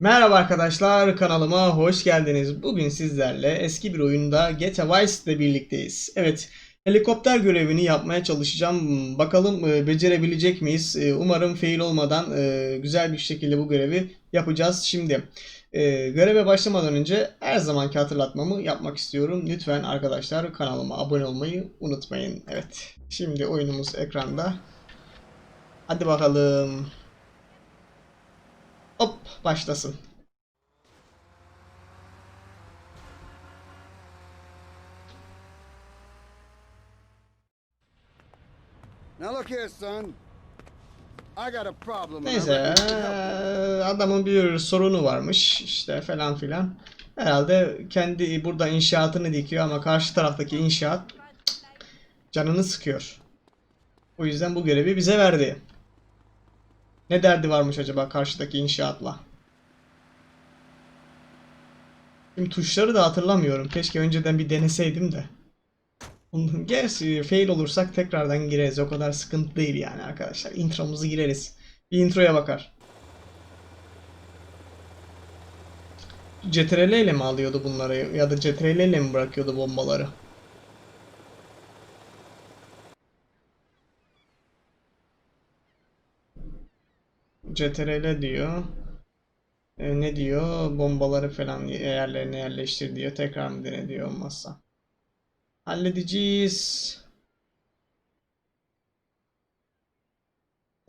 Merhaba arkadaşlar kanalıma hoş geldiniz. Bugün sizlerle eski bir oyunda GTA Vice ile birlikteyiz. Evet helikopter görevini yapmaya çalışacağım. Bakalım e, becerebilecek miyiz? E, umarım fail olmadan e, güzel bir şekilde bu görevi yapacağız. Şimdi e, göreve başlamadan önce her zamanki hatırlatmamı yapmak istiyorum. Lütfen arkadaşlar kanalıma abone olmayı unutmayın. Evet şimdi oyunumuz ekranda. Hadi bakalım. Hop başlasın. Now look here, son. Neyse adamın bir sorunu varmış işte falan filan. Herhalde kendi burada inşaatını dikiyor ama karşı taraftaki inşaat canını sıkıyor. O yüzden bu görevi bize verdi. Ne derdi varmış acaba karşıdaki inşaatla? Şimdi tuşları da hatırlamıyorum. Keşke önceden bir deneseydim de. Gerçi fail olursak tekrardan gireriz. O kadar sıkıntı değil yani arkadaşlar. Intromuzu gireriz. Bir introya bakar. CTRL ile mi alıyordu bunları ya da CTRL ile mi bırakıyordu bombaları? CTRL diyor. E, ne diyor? Bombaları falan yerlerine yerleştir diyor. Tekrar mı dene diyor olmazsa. Halledeceğiz.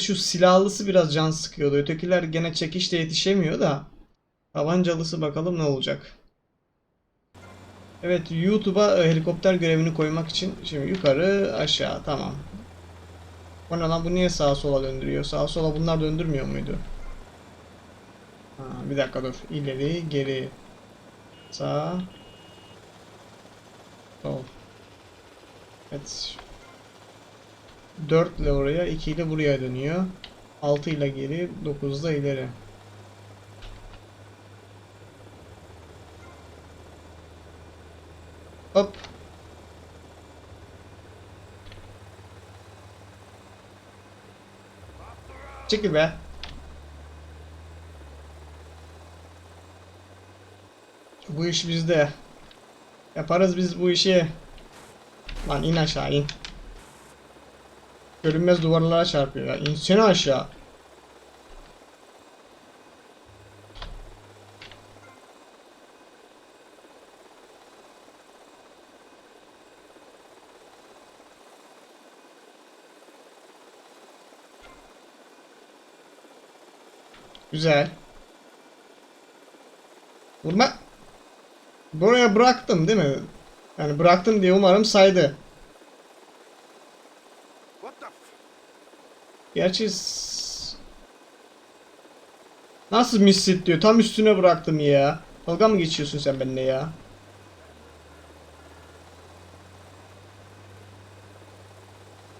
Şu silahlısı biraz can sıkıyordu. Ötekiler gene çekişte yetişemiyor da. Tabancalısı bakalım ne olacak. Evet YouTube'a e, helikopter görevini koymak için şimdi yukarı aşağı tamam. Bu ne lan bu niye sağa sola döndürüyor? Sağa sola bunlar döndürmüyor muydu? Ha, bir dakika dur. İleri geri. Sağ. Sol. Evet. 4 ile oraya, 2 ile buraya dönüyor. 6 ile geri, 9 da ileri. Hop. Çekil be. Bu iş bizde. Yaparız biz bu işi. Lan in aşağı in. Görünmez duvarlara çarpıyor ya. İnsene aşağı. Güzel. Vurma. Buraya bıraktım değil mi? Yani bıraktım diye umarım saydı. Gerçi Nasıl missit diyor. Tam üstüne bıraktım ya. Dalga mı geçiyorsun sen benimle ya?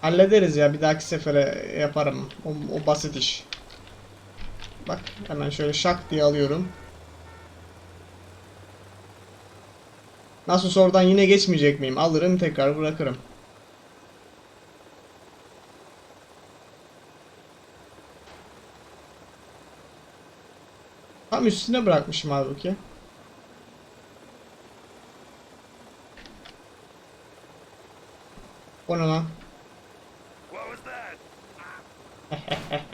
Hallederiz ya. Bir dahaki sefere yaparım. O, o basit iş. Bak hemen şöyle şak diye alıyorum. Nasıl oradan yine geçmeyecek miyim? Alırım tekrar bırakırım. Tam üstüne bırakmışım halbuki. O ne lan?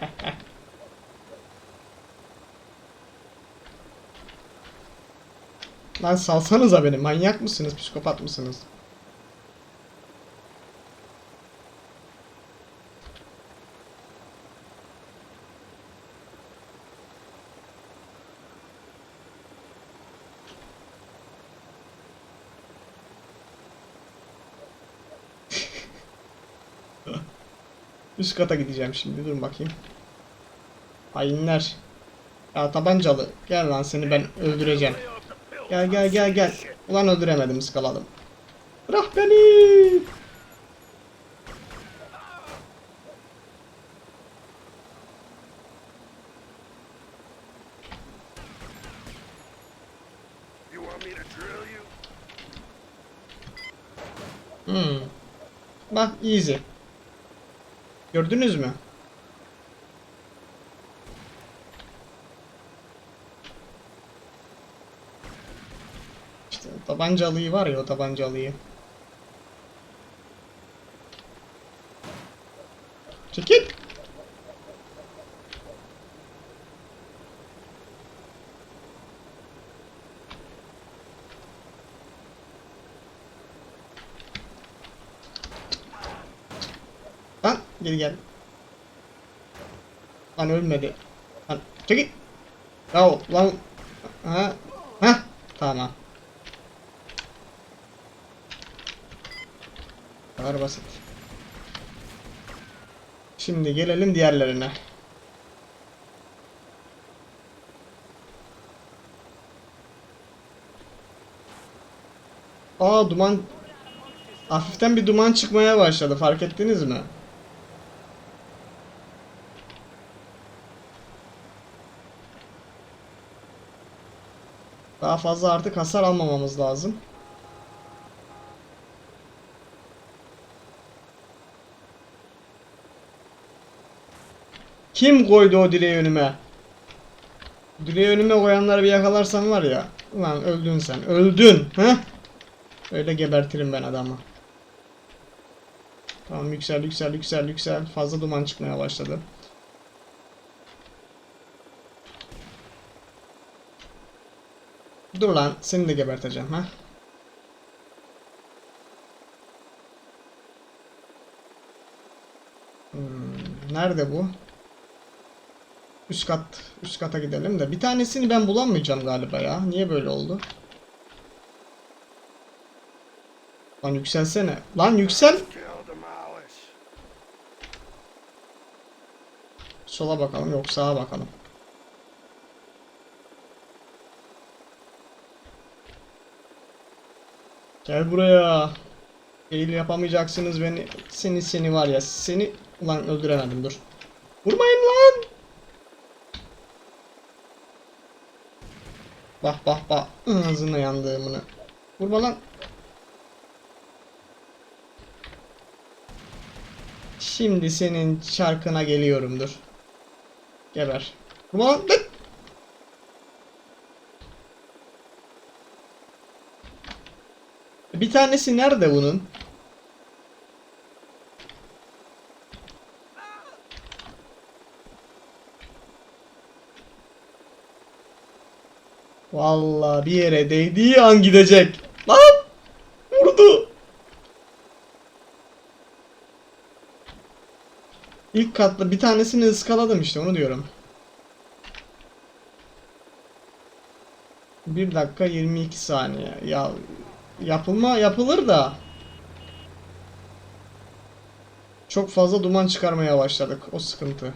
Lan salsanıza beni. Manyak mısınız? Psikopat mısınız? Üst kata gideceğim şimdi. Dur bakayım. Hainler. Ya tabancalı. Gel lan seni ben öldüreceğim. Gel gel gel gel. Ulan öldüremedim ıskaladım. Bırak beni. Hmm. Bak easy. Gördünüz mü? Tabancalıyı var ya o tabancalıyı. Çekil. Lan geri gel. Lan ölmedi. Lan çekil. Ya lan. Ha. Ha. Tamam. Kadar basit. Şimdi gelelim diğerlerine. Aa duman hafiften bir duman çıkmaya başladı fark ettiniz mi? Daha fazla artık hasar almamamız lazım. Kim koydu o direği önüme? Direği önüme koyanları bir yakalarsan var ya. Ulan öldün sen. Öldün. He? Öyle gebertirim ben adamı. Tamam yüksel yüksel yüksel yüksel. Fazla duman çıkmaya başladı. Dur lan seni de geberteceğim ha. Hmm, nerede bu? Üst kat, üst kata gidelim de. Bir tanesini ben bulamayacağım galiba ya. Niye böyle oldu? Lan yükselsene. Lan yüksel. Sola bakalım yok sağa bakalım. Gel buraya. Değil yapamayacaksınız beni. Seni seni var ya seni ulan öldüremedim dur. Vurmayın lan. Bak bak bak ağzına yandığımını. Vurma lan. Şimdi senin çarkına geliyorum dur. Geber. Vurma lan. Bir tanesi nerede bunun? Vallahi bir yere değdiği an gidecek. Lan! Vurdu. İlk katta bir tanesini ıskaladım işte onu diyorum. 1 dakika 22 saniye. Ya yapılma yapılır da çok fazla duman çıkarmaya başladık. O sıkıntı.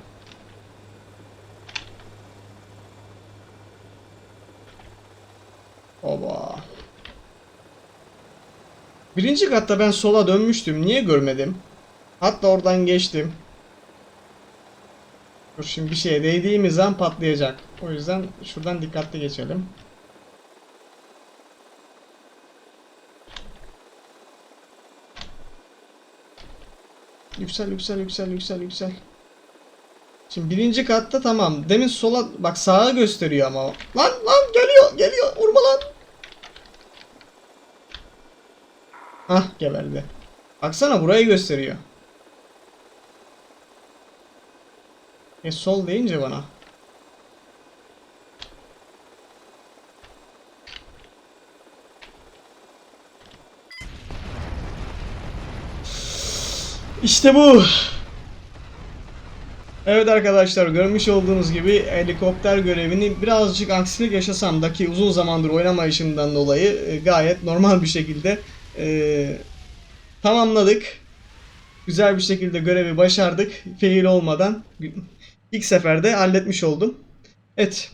Oba. Birinci katta ben sola dönmüştüm. Niye görmedim? Hatta oradan geçtim. Dur şimdi bir şeye değdiğimiz an patlayacak. O yüzden şuradan dikkatli geçelim. Yüksel yüksel yüksel yüksel yüksel. Şimdi birinci katta tamam. Demin sola bak sağa gösteriyor ama. Lan geliyor geliyor vurma lan. Hah geberdi. Baksana burayı gösteriyor. E sol deyince bana. İşte bu. Evet arkadaşlar görmüş olduğunuz gibi helikopter görevini birazcık aksilik yaşasam da ki uzun zamandır oynamayışımdan dolayı e, gayet normal bir şekilde e, tamamladık. Güzel bir şekilde görevi başardık. Fail olmadan ilk seferde halletmiş oldum. Evet.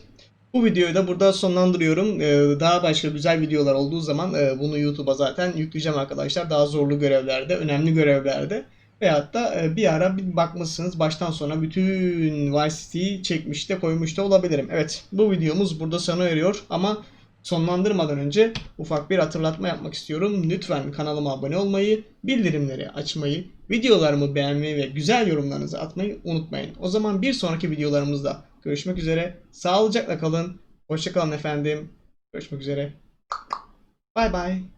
Bu videoyu da burada sonlandırıyorum. Ee, daha başka güzel videolar olduğu zaman e, bunu YouTube'a zaten yükleyeceğim arkadaşlar. Daha zorlu görevlerde, önemli görevlerde. Veyahut da e, bir ara bir bakmışsınız baştan sona bütün Vice City'yi çekmiş de koymuş da olabilirim. Evet bu videomuz burada sona eriyor ama sonlandırmadan önce ufak bir hatırlatma yapmak istiyorum. Lütfen kanalıma abone olmayı, bildirimleri açmayı, videolarımı beğenmeyi ve güzel yorumlarınızı atmayı unutmayın. O zaman bir sonraki videolarımızda görüşmek üzere. Sağlıcakla kalın. Hoşçakalın efendim. Görüşmek üzere. Bay bay.